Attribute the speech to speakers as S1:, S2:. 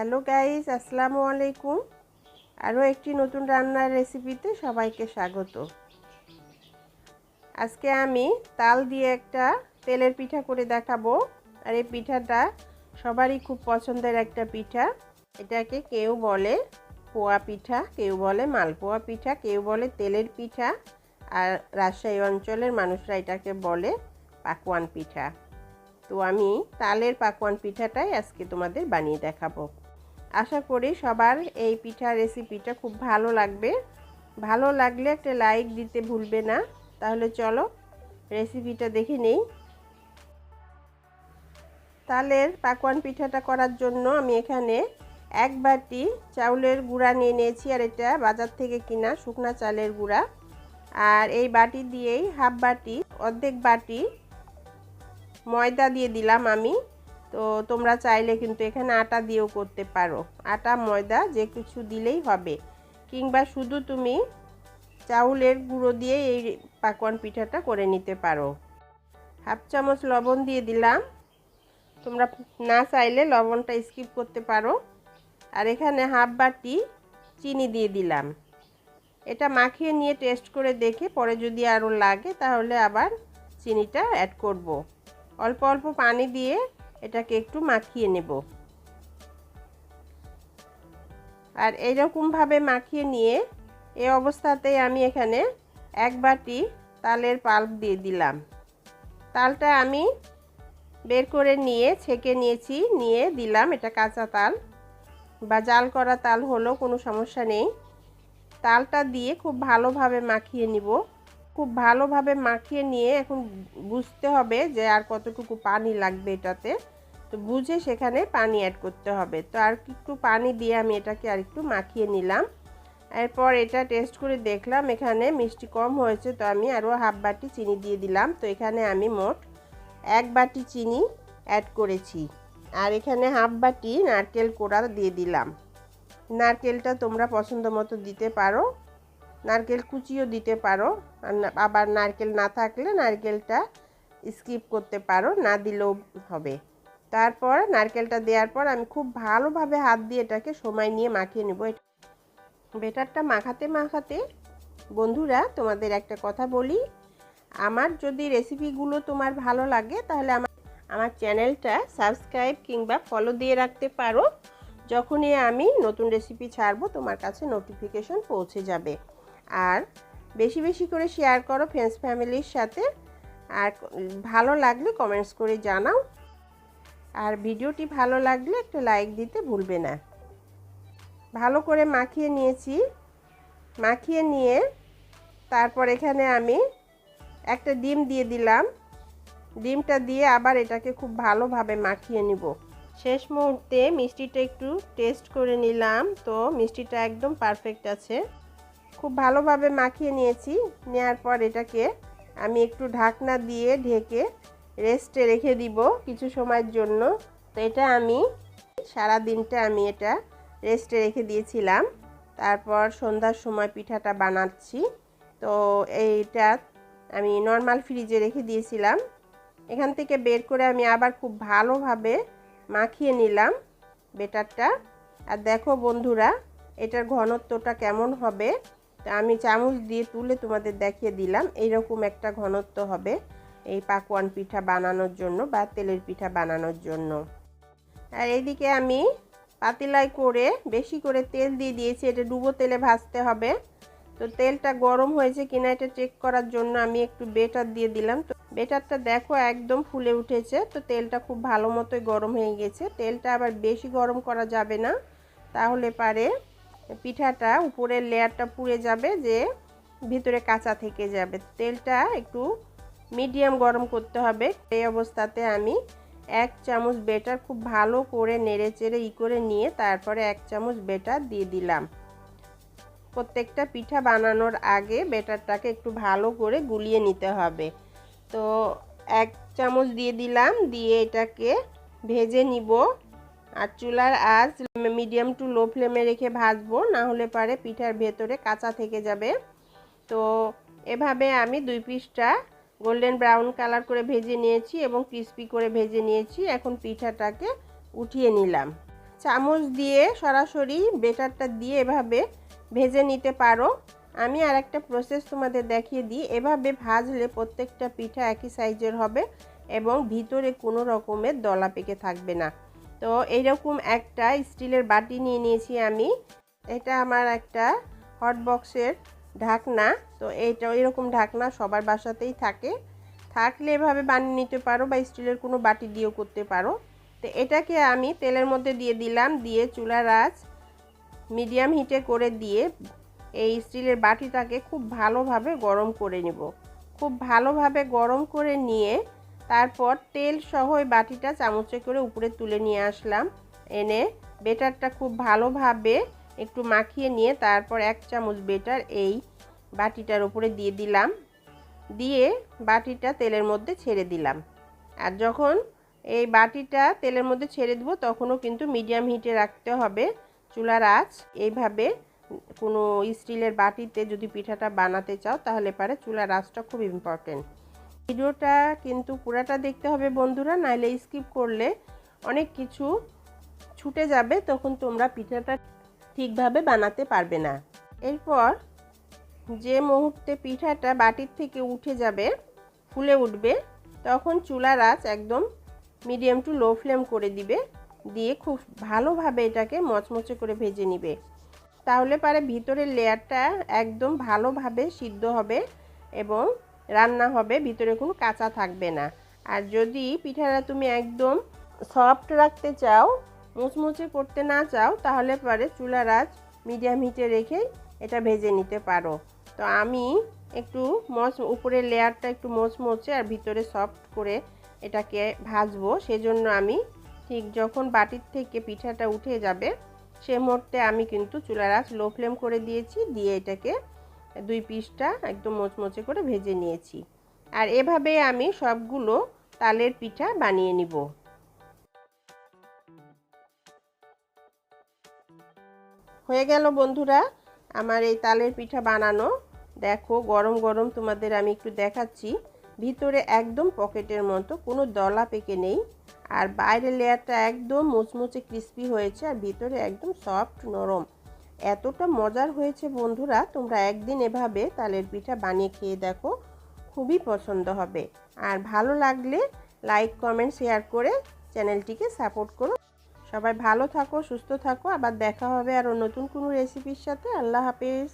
S1: Hello guys, আসসালামু আলাইকুম। আরও একটি নতুন রান্নার রেসিপিতে সবাইকে স্বাগত। আজকে আমি তাল দিয়ে একটা তেলের পিঠা করে দেখাবো। আর এই পিঠাটা সবারই খুব পছন্দের একটা পিঠা। এটাকে কেউ বলে পোয়া পিঠা, কেউ বলে মালপোয়া পিঠা, কেউ বলে তেলের পিঠা। আর রাজশাহী অঞ্চলের মানুষরা এটাকে বলে পাকোয়ান পিঠা। তো আমি তালের পাকোয়ান পিঠাটাই আজকে তোমাদের বানিয়ে দেখাবো। আশা করি সবার এই পিঠা রেসিপিটা খুব ভালো লাগবে। ভালো লাগলে একটা লাইক দিতে ভুলবে না। তাহলে চলো রেসিপিটা দেখে নেই। তালের পাকোয়ান পিঠাটা করার জন্য আমি এখানে এক বাটি চাউলের গুঁড়া নিয়ে নিয়েছি, আর এটা বাজার থেকে কিনা শুকনা চালের গুঁড়া। আর এই বাটি দিয়েই হাফ বাটি, অর্ধেক বাটি ময়দা দিয়ে দিলাম আমি। তো তোমরা চাইলে কিন্তু এখানে আটা দিয়েও করতে পারো। আটা, ময়দা যে কিছু দিলেই হবে। কিংবা শুধু তুমি চাউলের গুঁড়ো দিয়ে এই পাকোয়ান পিঠাটা করে নিতে পারো। হাফ চামচ লবণ দিয়ে দিলাম। তোমরা না চাইলে লবণটা স্কিপ করতে পারো। আর এখানে হাফ বাটি চিনি দিয়ে দিলাম। এটা মাখিয়ে নিয়ে টেস্ট করে দেখে পরে যদি আরও লাগে তাহলে আবার চিনিটা অ্যাড করব। অল্প অল্প পানি দিয়ে এটাকে একটু মাখিয়ে নেব। আর এইরকমভাবে মাখিয়ে নিয়ে এই অবস্থাতেই আমি এখানে এক বাটি তালের পাল্প দিয়ে দিলাম। তালটা আমি বের করে নিয়ে, ছেঁকে নিয়েছি, নিয়ে দিলাম এটা কাঁচা তাল বা জাল করা তাল হলো কোনো সমস্যা নেই। তালটা দিয়ে খুব ভালোভাবে মাখিয়ে নিব। খুব ভালোভাবে মাখিয়ে নিয়ে এখন বুঝতে হবে যে আর কতটুকু পানি লাগবে এটাতে। তো বুঝে সেখানে পানি অ্যাড করতে হবে। তো আর একটু পানি দিয়ে আমি এটাকে আর একটু মাখিয়ে নিলাম। এরপর এটা টেস্ট করে দেখলাম, এখানে মিষ্টি কম হয়েছে, তো আমি আরও হাফ বাটি চিনি দিয়ে দিলাম। তো এখানে আমি মোট এক বাটি চিনি অ্যাড করেছি। আর এখানে হাফ বাটি নারকেল কোড়া দিয়ে দিলাম। নারকেলটা তোমরা পছন্দ মতো দিতে পারো। নারকেল কুচিও দিতে পারো। আবার নারকেল না থাকলে নারকেলটা স্কিপ করতে পারো, না দিলেও হবে। তারপর নারকেলটা দেওয়ার পর আমি খুব ভালোভাবে হাত দিয়ে এটাকে সময় নিয়ে মাখিয়ে নেব। বেটারটা মাখাতে মাখাতে, বন্ধুরা তোমাদের একটা কথা বলি, আমার যদি রেসিপিগুলো তোমার ভালো লাগে তাহলে আমার আমার চ্যানেলটা সাবস্ক্রাইব কিংবা ফলো দিয়ে রাখতে পারো। যখনই আমি নতুন রেসিপি ছাড়বো, তোমার কাছে নোটিফিকেশন পৌঁছে যাবে। আর বেশি বেশি করে শেয়ার করো ফ্রেন্ডস ফ্যামিলির সাথে। আর ভালো লাগলে কমেন্টস করে জানাও। আর ভিডিওটি ভালো লাগলে একটা লাইক দিতে ভুলবে না। ভালো করে মাখিয়ে নিয়েছি। মাখিয়ে নিয়ে তারপর এখানে আমি একটা ডিম দিয়ে দিলাম। ডিমটা দিয়ে আবার এটাকে খুব ভালোভাবে মাখিয়ে নিব। শেষ মুহূর্তে মিষ্টিটা একটু টেস্ট করে নিলাম। তো মিষ্টিটা একদম পারফেক্ট আছে। খুব ভালোভাবে মাখিয়ে নিয়েছি। নেওয়ার পর এটাকে আমি একটু ঢাকনা দিয়ে ঢেকে রেস্টে রেখে দিব কিছু সময়ের জন্য। তো এটা আমি সারা দিনটা আমি এটা রেস্টে রেখে দিয়েছিলাম। তারপর সন্ধ্যার সময় পিঠাটা বানাচ্ছি। তো এইটা আমি নর্মাল ফ্রিজে রেখে দিয়েছিলাম। এখান থেকে বের করে আমি আবার খুব ভালোভাবে মাখিয়ে নিলাম বেটারটা। আর দেখো বন্ধুরা, এটার ঘনত্বটা কেমন হবে? তা আমি চামচ দিয়ে তুলে তোমাদের দেখিয়ে দিলাম, এইরকম একটা ঘনত্ব হবে এই পাকোয়ান পিঠা বানানোর জন্য বা তেলের পিঠা বানানোর জন্য। আর এইদিকে আমি পাতিলায় করে বেশি করে তেল দিয়ে দিয়েছি, এটা ডুবো তেলে ভাজতে হবে। তো তেলটা গরম হয়েছে কিনা এটা চেক করার জন্য আমি একটু বেটার দিয়ে দিলাম। তো বেটারটা দেখো একদম ফুলে উঠেছে, তো তেলটা খুব ভালো মতোই গরম হয়ে গেছে। তেলটা আবার বেশি গরম করা যাবে না, তাহলে পারে পিঠাটা উপরের লেয়ারটা পুড়ে যাবে যে ভিতরে কাঁচা থেকে যাবে। তেলটা একটু মিডিয়াম গরম করতে হবে। এই অবস্থাতে আমি এক চামচ বেটার খুব ভালো করে নেড়ে চেড়ে ই করে নিয়ে তারপরে এক চামচ বেটার দিয়ে দিলাম। প্রত্যেকটা পিঠা বানানোর আগে বেটারটাকে একটু ভালো করে গুলিয়ে নিতে হবে। তো এক চামচ দিয়ে দিলাম, দিয়ে এটাকে ভেজে নিব। আর চুলার আজ মিডিয়াম টু লো ফ্লেমে রেখে ভাজবো, না হলে পারে পিঠার ভেতরে কাঁচা থেকে যাবে। তো এভাবে আমি দুই পিসটা গোল্ডেন ব্রাউন কালার করে ভেজে নিয়েছি এবং ক্রিস্পি করে ভেজে নিয়েছি। এখন পিঠাটাকে উঠিয়ে নিলাম। চামচ দিয়ে সরাসরি বেটারটা দিয়ে এভাবে ভেজে নিতে পারো। আমি আর একটা প্রসেস তোমাদের দেখিয়ে দিই। এভাবে ভাজলে প্রত্যেকটা পিঠা একই সাইজের হবে এবং ভিতরে কোনো রকমের দলা পেকে থাকবে না। তো এইরকম একটা স্টিলের বাটি নিয়ে নিয়েছি আমি। এটা আমার একটা হট বক্সের ঢাকনা। তো এইটা এরকম ঢাকনা সবার বাসাতেই থাকে। থাকলে এভাবে বানিয়ে নিতে পারো বা স্টিলের কোনো বাটি দিয়েও করতে পারো। তো এটাকে আমি তেলের মধ্যে দিয়ে দিলাম, দিয়ে চুলার আঁচ মিডিয়াম হিটে করে দিয়ে এই স্টিলের বাটিটাকে খুব ভালোভাবে গরম করে নিব। খুব ভালোভাবে গরম করে নিয়ে তারপর তেল সহ ওই বাটিটা চামচে করে উপরে তুলে নিয়ে আসলাম। এনে বেটারটা খুব ভালোভাবে একটু মাখিয়ে নিয়ে তারপর এক চামচ বেটার এই বাটিটার উপরে দিয়ে দিলাম। দিয়ে বাটিটা তেলের মধ্যে ছেড়ে দিলাম। আর যখন এই বাটিটা তেলের মধ্যে ছেড়ে দেবো তখনও কিন্তু মিডিয়াম হিটে রাখতে হবে। চুলার আঁচ এইভাবে কোনো স্টিলের বাটিতে যদি পিঠাটা বানাতে চাও তাহলে পারে, চুলার আঁচটা খুব ইম্পর্টেন্ট। ভিডিওটা কিন্তু পুরাটা দেখতে হবে বন্ধুরা, নাইলে স্কিপ করলে অনেক কিছু ছুটে যাবে, তখন তোমরা পিঠাটা ঠিকভাবে বানাতে পারবে না। এরপর যে মুহূর্তে পিঠাটা বাটির থেকে উঠে যাবে, ফুলে উঠবে, তখন চুলার আঁচ একদম মিডিয়াম টু লো ফ্লেম করে দিবে, দিয়ে খুব ভালোভাবে এটাকে মচমচে করে ভেজে নিবে। তাহলে পারে ভিতরের লেয়ারটা একদম ভালোভাবে সিদ্ধ হবে এবং রান্না হবে, ভিতরে কোনো কাঁচা থাকবে না। আর যদি পিঠাটা তুমি একদম সফট রাখতে চাও, মুচমুচে করতে না চাও, তাহলে পরে চুলার আঁচ মিডিয়াম হিটে রেখেই এটা ভেজে নিতে পারো। তো আমি একটু মচ, উপরের লেয়ারটা একটু মোচমোচে আর ভিতরে সফট করে এটাকে ভাজবো। সেজন্য আমি ঠিক যখন বাটির থেকে পিঠাটা উঠে যাবে, সে মুহূর্তে আমি কিন্তু চুলার আঁচ লো ফ্লেম করে দিয়েছি, দিয়ে এটাকে দুই পিসটা একদম মোচমোচে করে ভেজে নিয়েছি। আর এভাবে আমি সবগুলো তালের পিঠা বানিয়ে নিব। হয়ে গেল বন্ধুরা আমার এই তালের পিঠা বানানো। দেখো গরম গরম তোমাদের আমি একটু দেখাচ্ছি। ভিতরে একদম পকেটের মতো, কোনো দলা পেকে নেই। আর বাইরের লেয়ারটা একদম মুচমুচে ক্রিস্পি হয়েছে আর ভিতরে একদম সফট নরম। এতটা মজার হয়েছে বন্ধুরা, তোমরা একদিন এভাবে তালের পিঠা বানিয়ে খেয়ে দেখো, খুবই পছন্দ হবে। আর ভালো লাগলে লাইক কমেন্ট শেয়ার করে চ্যানেলটিকে সাপোর্ট করো। সবাই ভালো থাকো, সুস্থ থাকো, আবার দেখা হবে আরও নতুন কোনো রেসিপির সাথে। আল্লাহ হাফেজ।